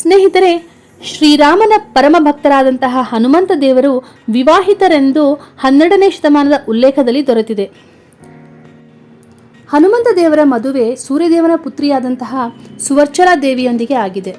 ಸ್ನೇಹಿತರೆ, ಶ್ರೀರಾಮನ ಪರಮ ಭಕ್ತರಾದಂತಹ ಹನುಮಂತ ದೇವರು ವಿವಾಹಿತರೆಂದು ಹನ್ನೆರಡನೇ ಶತಮಾನದ ಉಲ್ಲೇಖದಲ್ಲಿ ದೊರೆತಿದೆ. ಹನುಮಂತ ದೇವರ ಮದುವೆ ಸೂರ್ಯದೇವನ ಪುತ್ರಿಯಾದಂತಹ ಸುವರ್ಚಲ ದೇವಿಯೊಂದಿಗೆ ಆಗಿದೆ.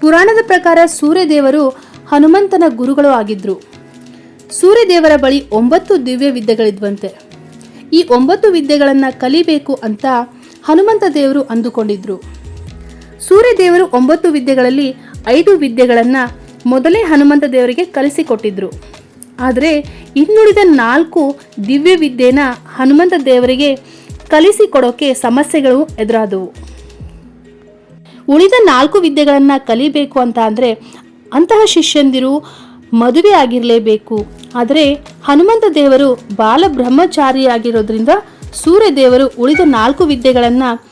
ಪುರಾಣದ ಪ್ರಕಾರ ಸೂರ್ಯದೇವರು ಹನುಮಂತನ ಗುರುಗಳು ಆಗಿದ್ರು. ಸೂರ್ಯದೇವರ ಬಳಿ ಒಂಬತ್ತು ದಿವ್ಯ ವಿದ್ಯೆಗಳಿದ್ವಂತೆ. ಈ ಒಂಬತ್ತು ವಿದ್ಯೆಗಳನ್ನು ಕಲಿಬೇಕು ಅಂತ ಹನುಮಂತ ದೇವರು ಅಂದುಕೊಂಡಿದ್ರು. ಸೂರ್ಯದೇವರು ಒಂಬತ್ತು ವಿದ್ಯೆಗಳಲ್ಲಿ ಐದು ವಿದ್ಯೆಗಳನ್ನು ಮೊದಲೇ ಹನುಮಂತ ದೇವರಿಗೆ ಕಲಿಸಿಕೊಟ್ಟಿದ್ರು. ಆದರೆ ಇನ್ನುಳಿದ ನಾಲ್ಕು ದಿವ್ಯ ವಿದ್ಯೆನ ಹನುಮಂತ ದೇವರಿಗೆ ಕಲಿಸಿಕೊಡೋಕೆ ಸಮಸ್ಯೆಗಳು ಎದುರಾದವು. ಉಳಿದ ನಾಲ್ಕು ವಿದ್ಯೆಗಳನ್ನು ಕಲಿಬೇಕು ಅಂತ ಅಂದರೆ ಅಂತಹ ಶಿಷ್ಯಂದಿರು ಮದುವೆ ಆಗಿರಲೇಬೇಕು. ಆದರೆ ಹನುಮಂತ ದೇವರು ಬಾಲ ಬ್ರಹ್ಮಚಾರಿಯಾಗಿರೋದ್ರಿಂದ ಸೂರ್ಯದೇವರು ಉಳಿದ ನಾಲ್ಕು ವಿದ್ಯೆಗಳನ್ನು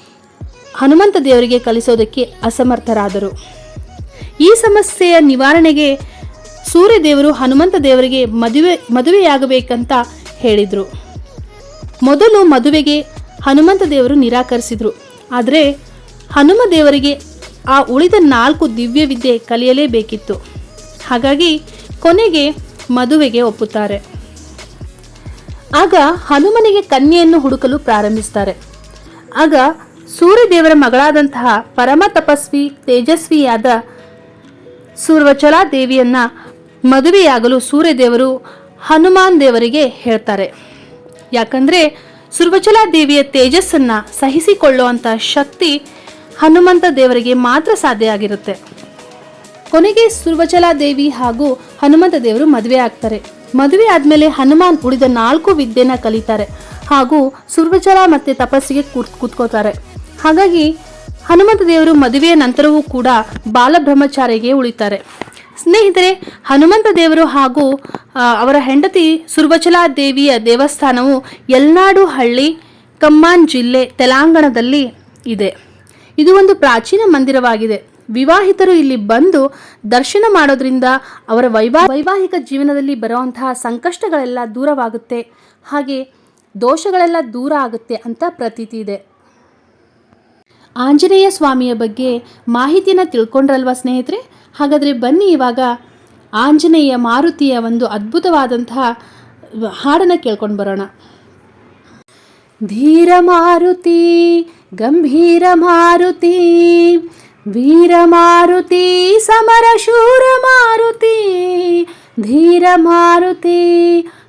ಹನುಮಂತ ದೇವರಿಗೆ ಕಲಿಸೋದಕ್ಕೆ ಅಸಮರ್ಥರಾದರು. ಈ ಸಮಸ್ಯೆಯ ನಿವಾರಣೆಗೆ ಸೂರ್ಯದೇವರು ಹನುಮಂತ ದೇವರಿಗೆ ಮದುವೆ, ಮದುವೆಯಾಗಬೇಕಂತ ಹೇಳಿದರು. ಮೊದಲು ಮದುವೆಗೆ ಹನುಮಂತ ದೇವರು ನಿರಾಕರಿಸಿದರು. ಆದರೆ ಹನುಮ ದೇವರಿಗೆ ಆ ಉಳಿದ ನಾಲ್ಕು ದಿವ್ಯ ವಿದ್ಯೆ ಕಲಿಯಲೇಬೇಕಿತ್ತು. ಹಾಗಾಗಿ ಕೊನೆಗೆ ಮದುವೆಗೆ ಒಪ್ಪುತ್ತಾರೆ. ಆಗ ಹನುಮನಿಗೆ ಕನ್ಯೆಯನ್ನು ಹುಡುಕಲು ಪ್ರಾರಂಭಿಸ್ತಾರೆ. ಆಗ ಸೂರ್ಯದೇವರ ಮಗಳಾದಂತಹ ಪರಮ ತಪಸ್ವಿ, ತೇಜಸ್ವಿಯಾದ ಸೂರ್ವಚಲಾ ದೇವಿಯನ್ನ ಮದುವೆಯಾಗಲು ಸೂರ್ಯದೇವರು ಹನುಮಾನ್ ದೇವರಿಗೆ ಹೇಳ್ತಾರೆ. ಯಾಕಂದ್ರೆ ಸುರ್ವಚಲಾ ದೇವಿಯ ತೇಜಸ್ಸನ್ನ ಸಹಿಸಿಕೊಳ್ಳುವಂತ ಶಕ್ತಿ ಹನುಮಂತ ದೇವರಿಗೆ ಮಾತ್ರ ಸಾಧ್ಯ ಆಗಿರುತ್ತೆ. ಕೊನೆಗೆ ಸುರ್ವಚಲಾ ದೇವಿ ಹಾಗೂ ಹನುಮಂತ ದೇವರು ಮದುವೆ ಆಗ್ತಾರೆ. ಮದುವೆ ಆದ್ಮೇಲೆ ಹನುಮಾನ್ ಉಳಿದ ನಾಲ್ಕು ವಿದ್ಯೆನ ಕಲಿತಾರೆ. ಹಾಗೂ ಸುರ್ವಚಲ ಮತ್ತೆ ತಪಸ್ಸಿಗೆ ಕೂತ್ ಕೂತ್ಕೋತಾರೆ. ಹಾಗಾಗಿ ಹನುಮಂತ ದೇವರು ಮದುವೆಯ ನಂತರವೂ ಕೂಡ ಬಾಲಬ್ರಹ್ಮಚಾರಿಗೆ ಉಳಿತಾರೆ. ಸ್ನೇಹಿತರೆ, ಹನುಮಂತ ದೇವರು ಹಾಗೂ ಅವರ ಹೆಂಡತಿ ಸುರ್ವಚಲಾ ದೇವಿಯ ದೇವಸ್ಥಾನವು ಯಲ್ನಾಡು ಹಳ್ಳಿ, ಕಮ್ಮಾನ್ ಜಿಲ್ಲೆ ತೆಲಂಗಾಣದಲ್ಲಿ ಇದೆ. ಇದು ಒಂದು ಪ್ರಾಚೀನ ಮಂದಿರವಾಗಿದೆ. ವಿವಾಹಿತರು ಇಲ್ಲಿ ಬಂದು ದರ್ಶನ ಮಾಡೋದ್ರಿಂದ ಅವರ ವೈವಾ ವೈವಾಹಿಕ ಜೀವನದಲ್ಲಿ ಬರುವಂತಹ ಸಂಕಷ್ಟಗಳೆಲ್ಲ ದೂರವಾಗುತ್ತೆ. ಹಾಗೆ ದೋಷಗಳೆಲ್ಲ ದೂರ ಆಗುತ್ತೆ ಅಂತ ಪ್ರತೀತಿ ಇದೆ. ಆಂಜನೇಯ ಸ್ವಾಮಿಯ ಬಗ್ಗೆ ಮಾಹಿತಿನ ತಿಳ್ಕೊಂಡ್ರಲ್ವಾ ಸ್ನೇಹಿತರೆ? ಹಾಗಾದರೆ ಬನ್ನಿ ಇವಾಗ ಆಂಜನೇಯ ಮಾರುತಿಯ ಒಂದು ಅದ್ಭುತವಾದಂತಹ ಹಾಡನ್ನು ಕೇಳ್ಕೊಂಡು ಬರೋಣ. ಧೀರ ಮಾರುತಿ, ಗಂಭೀರ ಮಾರುತಿ, ವೀರ ಮಾರುತಿ, ಸಮರ ಶೂರ ಮಾರುತಿ, ಧೀರ ಮಾರುತಿ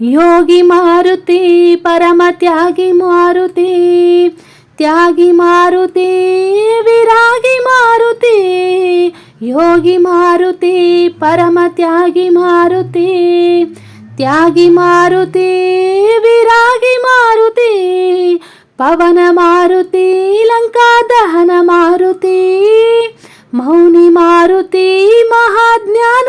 ಯೋಗಿ ಮಾರುತಿ, ಪರಮ ತ್ಯಾಗಿ ಮಾರುತಿ ತ್ಯಾಗಿ ಮಾರುತಿ, ವಿರಾಗಿ ಮಾರುತಿ, ಯೋಗಿ ಮಾರುತಿ, ಪರಮ ತ್ಯಾಗಿ ಮಾರುತಿ ತ್ಯಾಗಿ ಮಾರುತಿ, ವಿರಾಗಿ ಮಾರುತಿ, ಪವನ ಮಾರುತಿ, ಲಂಕಾ ದಹನ ಮಾರುತಿ, ಮೌನಿ ಮಾರುತಿ, ಮಹಾಜ್ಞಾನ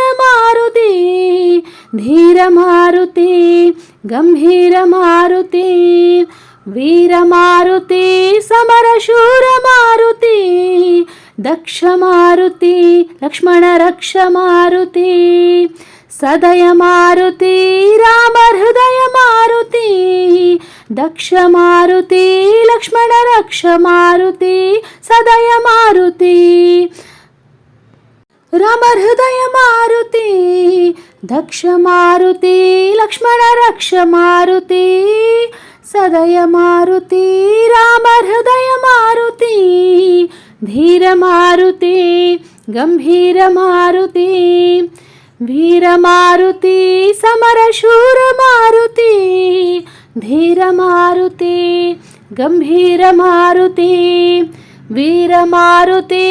ीर मारुती गम्भीर मारुती वीर मारुतीरशूर सदयमारुति रामहृदयमारुति दक्षमारुति लक्ष्मणरक्षमारुति सदयमारुति। ृदय मा दक्ष मा लक्ष्मण रक्ष मारुतीय मारुमहृदय मारुती धीर मारुती गम्भीर मारुतीर मारुति धीर मारुती गम्भीर मारुती ಸದಯ ಮಾರುತಿ